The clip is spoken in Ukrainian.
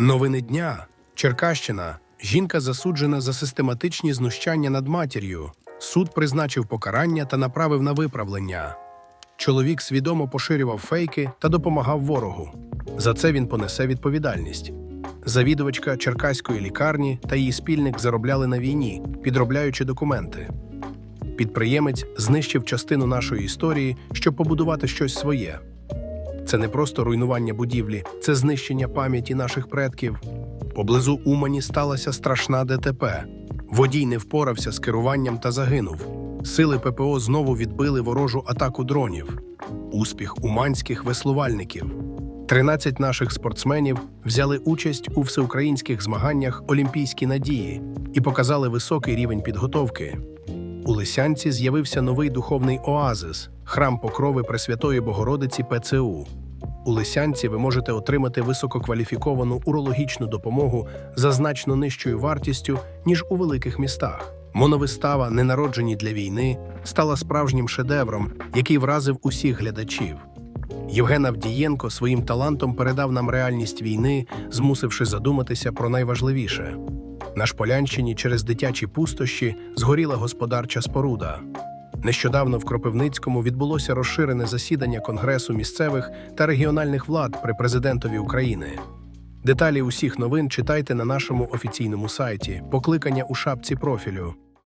Новини дня. Черкащина. Жінка засуджена за систематичні знущання над матір'ю. Суд призначив покарання та направив на виправлення. Чоловік свідомо поширював фейки та допомагав ворогу. За це він понесе відповідальність. Завідувачка черкаської лікарні та її спільник заробляли на війні, підробляючи документи. Підприємець знищив частину нашої історії, щоб побудувати щось своє. Це не просто руйнування будівлі, це знищення пам'яті наших предків. Поблизу Умані сталася страшна ДТП. Водій не впорався з керуванням та загинув. Сили ППО знову відбили ворожу атаку дронів. Успіх уманських веслувальників. 13 наших спортсменів взяли участь у всеукраїнських змаганнях Олімпійські надії і показали високий рівень підготовки. У Лисянці з'явився новий духовний оазис храм Покрови Пресвятої Богородиці ПЦУ. У Лисянці ви можете отримати висококваліфіковану урологічну допомогу за значно нижчою вартістю, ніж у великих містах. Моновистава Ненароджені для війни стала справжнім шедевром, який вразив усіх глядачів. Євген Авдієнко своїм талантом передав нам реальність війни, змусивши задуматися про найважливіше. На Шполянщині через дитячі пустощі згоріла господарча споруда. Нещодавно в Кропивницькому відбулося розширене засідання Конгресу місцевих та регіональних влад при президентові України. Деталі усіх новин читайте на нашому офіційному сайті, покликання у шапці профілю.